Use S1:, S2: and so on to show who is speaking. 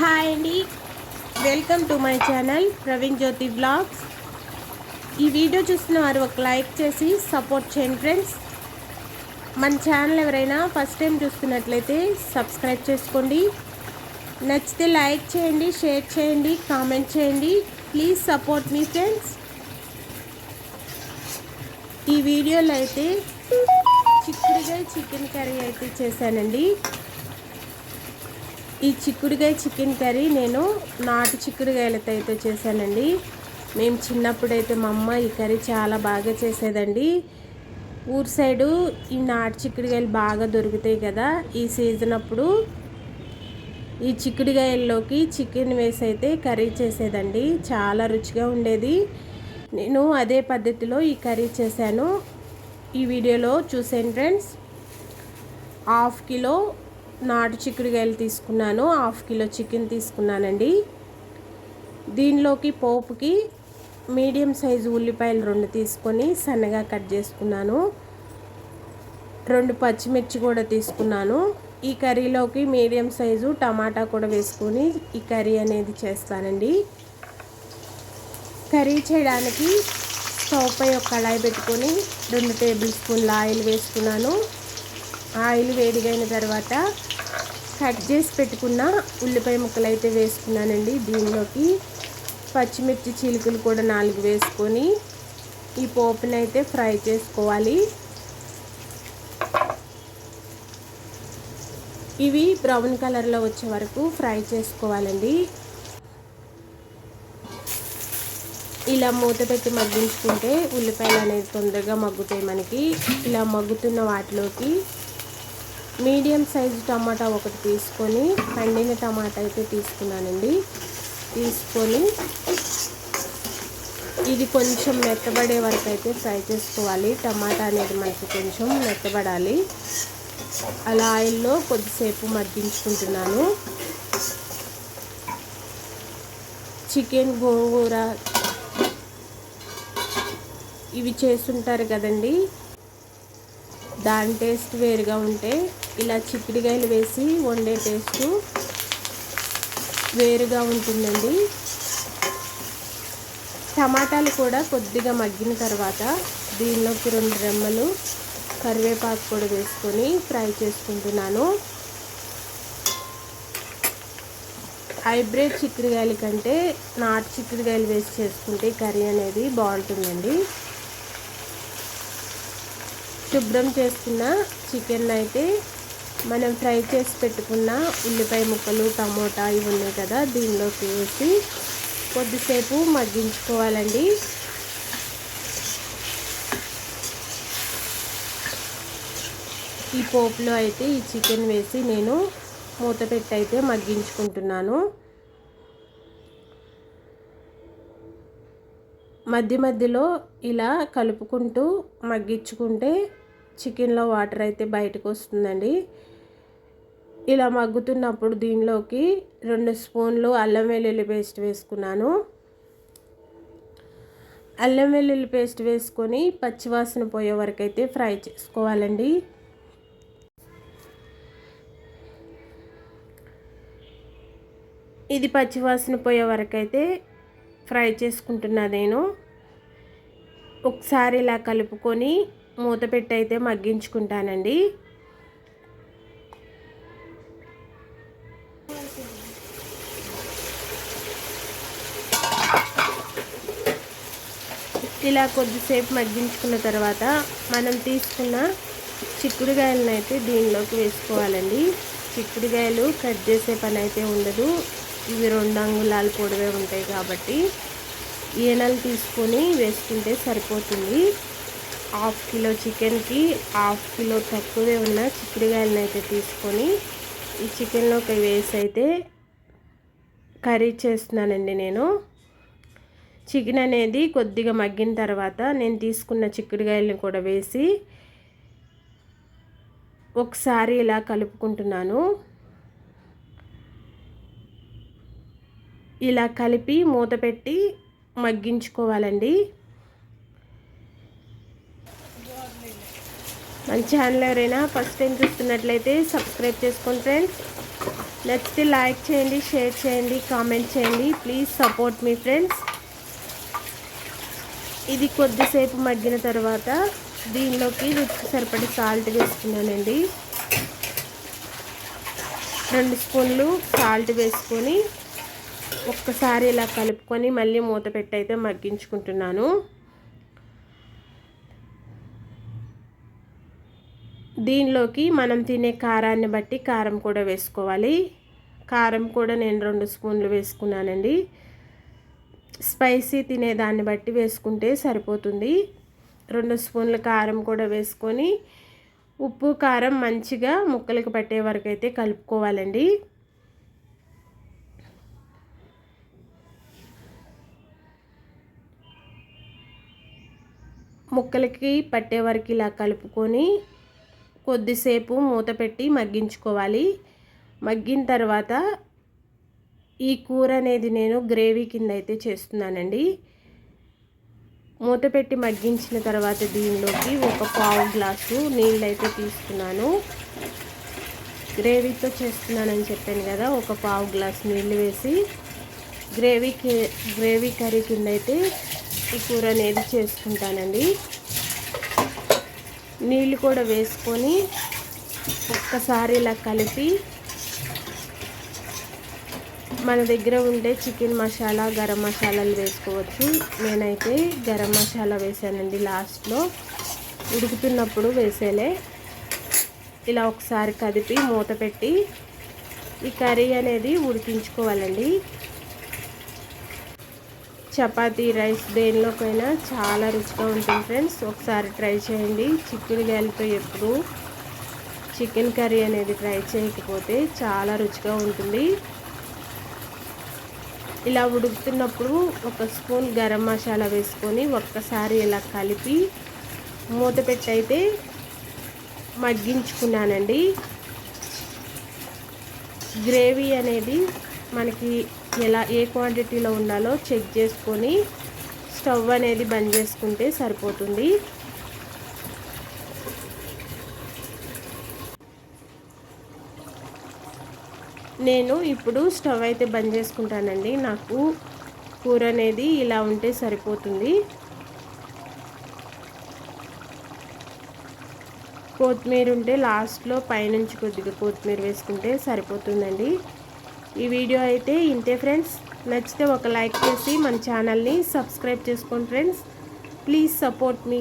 S1: Hi అండి. Welcome to my channel Praveen Jyothi blogs ఈ video చూస్తున్న వారు ఒక లైక్ చేసి సపోర్ట్ చేయండి ఫ్రెండ్స్ మన ఛానల్ ఎవరైనా ఫస్ట్ టైం చూస్తున్నట్లయితే సబ్స్క్రైబ్ చేసుకోండి. నచ్చితే లైక్ చేయండి షేర్ చేయండి కామెంట్ చేయండి. ప్లీజ్ సపోర్ట్ మీ ఫ్రెండ్స్ ఈ వీడియోలో అయితే చిక్కుడుగా చికెన్ కర్రీ అయితే చేశానండి. ఈ చిక్కుడుగాయ చికెన్ కర్రీ నేను నాటు చిక్కుడుగాయలతో అయితే చేశానండి. మేము చిన్నప్పుడైతే మా అమ్మ ఈ కర్రీ చాలా బాగా చేసేదండి. ఊరు సైడు ఈ నాటు చిక్కుడుగాయలు బాగా దొరుకుతాయి కదా ఈ సీజన్ అప్పుడు ఈ చిక్కుడుగాయల్లోకి చికెన్ వేసి అయితే కర్రీ చేసేదండి. చాలా రుచిగా ఉండేది. నేను అదే పద్ధతిలో ఈ కర్రీ చేశాను. ఈ వీడియోలో చూసాను ఫ్రెండ్స్. హాఫ్ కిలో నాటు చిక్కుడుకాయలు తీసుకున్నాను. హాఫ్ కిలో చికెన్ తీసుకున్నానండి. దీనిలోకి పోపుకి మీడియం సైజు ఉల్లిపాయలు రెండు తీసుకొని సన్నగా కట్ చేసుకున్నాను. రెండు పచ్చిమిర్చి కూడా తీసుకున్నాను. ఈ కర్రీలోకి మీడియం సైజు టమాటా కూడా వేసుకొని ఈ కర్రీ అనేది చేస్తానండి. కర్రీ చేయడానికి స్టవ్ పై ఒక కళాయి పెట్టుకొని రెండు టేబుల్ స్పూన్ల ఆయిల్ వేసుకున్నాను. ఆయిల్ వేడిగైన తర్వాత కట్ చేసి పెట్టుకున్న ఉల్లిపాయ ముక్కలు అయితే వేసుకున్నానండి. దీనిలోకి పచ్చిమిర్చి చీలికలు కూడా నాలుగు వేసుకొని ఈ పోపుని అయితే ఫ్రై చేసుకోవాలి. ఇవి బ్రౌన్ కలర్లో వచ్చే వరకు ఫ్రై చేసుకోవాలండి. ఇలా మూత పెట్టి మగ్గించుకుంటే ఉల్లిపాయలు అనేది తొందరగా మగ్గుతాయి మనకి. ఇలా మగ్గుతున్న వాటిలోకి మీడియం సైజు టమాటా ఒకటి తీసుకొని పండిన టమాటా అయితే తీసుకున్నానండి. తీసుకొని ఇది కొంచెం మెత్తబడే వరకు అయితే ఫ్రై చేసుకోవాలి. టమాటా అనేది మనకి కొంచెం మెత్తబడాలి. అలా ఆయిల్లో కొద్దిసేపు మగ్గించుకుంటున్నాను. చికెన్ గోంగూర ఇవి చేస్తుంటారు కదండి. దాని టేస్ట్ వేరుగా ఉంటే ఇలా చిక్కుడుకాయలు వేసి వండే టేస్ట్ వేరుగా ఉంటుందండి. టమాటాలు కూడా కొద్దిగా మగ్గిన తర్వాత దీనిలోకి రెండు రెమ్మలు కరివేపాకు కూడా వేసుకొని ఫ్రై చేసుకుంటున్నాను. హైబ్రిడ్ చిక్కుడుకాయల కంటే నాటు చిక్కుడుకాయలు వేసి చేసుకుంటే కర్రీ అనేది బాగుంటుందండి. శుభ్రం చేసుకున్న చికెన్ అయితే మనం ఫ్రై చేసి పెట్టుకున్న ఉల్లిపాయ ముక్కలు టమోటా ఇవి ఉన్నాయి కదా దీనిలోకి వేసి కొద్దిసేపు మగ్గించుకోవాలండి. ఈ పోపులో అయితే ఈ చికెన్ వేసి నేను మూత పెట్టి అయితే మగ్గించుకుంటున్నాను. మధ్య మధ్యలో ఇలా కలుపుకుంటూ మగ్గించుకుంటే చికెన్లో వాటర్ అయితే బయటకు వస్తుందండి. ఇలా మగ్గుతున్నప్పుడు దీనిలోకి రెండు స్పూన్లు అల్లం వెల్లుల్లి పేస్ట్ వేసుకున్నాను. అల్లం వెల్లుల్లి పేస్ట్ వేసుకొని పచ్చివాసన పోయే వరకు అయితే ఫ్రై చేసుకోవాలండి. ఇది పచ్చివాసన పోయే వరకు అయితే ఫ్రై చేసుకుంటున్నా నేను. ఒకసారి ఇలా కలుపుకొని మూత పెట్టి అయితే మగ్గించుకుంటానండి. ఇలా కొద్దిసేపు మగ్గించుకున్న తర్వాత మనం తీసుకున్న చిక్కుడుగాయలను అయితే దీనిలోకి వేసుకోవాలండి. చిక్కుడుకాయలు కట్ చేసే పని అయితే ఉండదు. ఇవి రెండు అంగుళాల పొడవే ఉంటాయి కాబట్టి ఈనలు తీసుకొని వేసుకుంటే సరిపోతుంది. హాఫ్ కిలో చికెన్కి హాఫ్ కిలో తక్కువే ఉన్న చిక్కుడుగాయలను అయితే తీసుకొని ఈ చికెన్లోకి వేసి అయితే కర్రీ చేస్తున్నానండి నేను. చికెన్ అనేది కొద్దిగా మగ్గిన తర్వాత నేను తీసుకున్న చిక్కుడుగాయలను కూడా వేసి ఒకసారి ఇలా కలుపుకుంటున్నాను. ఇలా కలిపి మూత పెట్టి మగ్గించుకోవాలండి. మన ఛానల్ ఎవరైనా ఫస్ట్ టైం చూస్తున్నట్లయితే సబ్స్క్రైబ్ చేసుకోండి ఫ్రెండ్స్ నచ్చితే లైక్ చేయండి షేర్ చేయండి కామెంట్ చేయండి. ప్లీజ్ సపోర్ట్ మీ ఫ్రెండ్స్ ఇది కొద్దిసేపు మగ్గిన తర్వాత దీనిలోకి రుచికి సరిపడి సాల్ట్ వేసుకున్నానండి. రెండు స్పూన్లు సాల్ట్ వేసుకొని ఒక్కసారి ఇలా కలుపుకొని మళ్ళీ మూత పెట్టి అయితే మగ్గించుకుంటున్నాను. దీనిలోకి మనం తినే కారాన్ని బట్టి కారం కూడా వేసుకోవాలి. కారం కూడా నేను రెండు స్పూన్లు వేసుకున్నానండి. స్పైసీ తినేదాన్ని బట్టి వేసుకుంటే సరిపోతుంది. రెండు స్పూన్ల కారం కూడా వేసుకొని ఉప్పు కారం మంచిగా ముక్కలకు పట్టే వరకు అయితే కలుపుకోవాలండి. ముక్కలకి పట్టే వరకు ఇలా కలుపుకొని కొద్దిసేపు మూత పెట్టి మగ్గించుకోవాలి. మగ్గిన తర్వాత ఈ కూర అనేది నేను గ్రేవీ కింద అయితే చేస్తున్నానండి. మూత పెట్టి మగ్గించిన తర్వాత దీనిలోకి ఒక పావు గ్లాసు నీళ్ళు అయితే తీసుకున్నాను. గ్రేవీతో చేస్తున్నానని చెప్పాను కదా ఒక పావు గ్లాస్ నీళ్ళు వేసి గ్రేవీ గ్రేవీ కర్రీ కింద అయితే ఈ కూర అనేది చేసుకుంటానండి. నీళ్ళు కూడా వేసుకొని ఒక్కసారి ఇలా కలిపి మన దగ్గర ఉండే చికెన్ మసాలా గరం మసాలాలు వేసుకోవచ్చు. నేనైతే గరం మసాలా వేసానండి లాస్ట్లో. ఉడుకుతున్నప్పుడు వేసేలే. ఇలా ఒకసారి కదిపి మూత పెట్టి ఈ కర్రీ అనేది ఉడికించుకోవాలండి. చపాతీ రైస్ దేనిలోకైనా చాలా రుచిగా ఉంటుంది ఫ్రెండ్స్. ఒకసారి ట్రై చేయండి. చిక్కుడుగాయలతో ఎప్పుడు చికెన్ కర్రీ అనేది ట్రై చేయకపోతే చాలా రుచిగా ఉంటుంది. ఇలా ఉడుకుతున్నప్పుడు ఒక స్పూన్ గరం మసాలా వేసుకొని ఒక్కసారి ఇలా కలిపి మూత పెట్టయితే మగ్గించుకున్నానండి. గ్రేవీ అనేది మనకి ఎలా ఏ క్వాంటిటీలో ఉండాలో చెక్ చేసుకొని స్టవ్ అనేది బంద్ చేసుకుంటే సరిపోతుంది. నేను ఇప్పుడు స్టవ్ అయితే బంద్ చేసుకుంటానండి. నాకు కూర అనేది ఇలా ఉంటే సరిపోతుంది. కొత్తిమీర ఉంటే లాస్ట్లో పైనుంచి కొద్దిగా కొత్తిమీర వేసుకుంటే సరిపోతుందండి. ఈ వీడియో అయితే ఇంతే ఫ్రెండ్స్. నచ్చితే ఒక లైక్ చేసి మన ఛానల్ని సబ్స్క్రైబ్ చేసుకోండి ఫ్రెండ్స్. Please support me.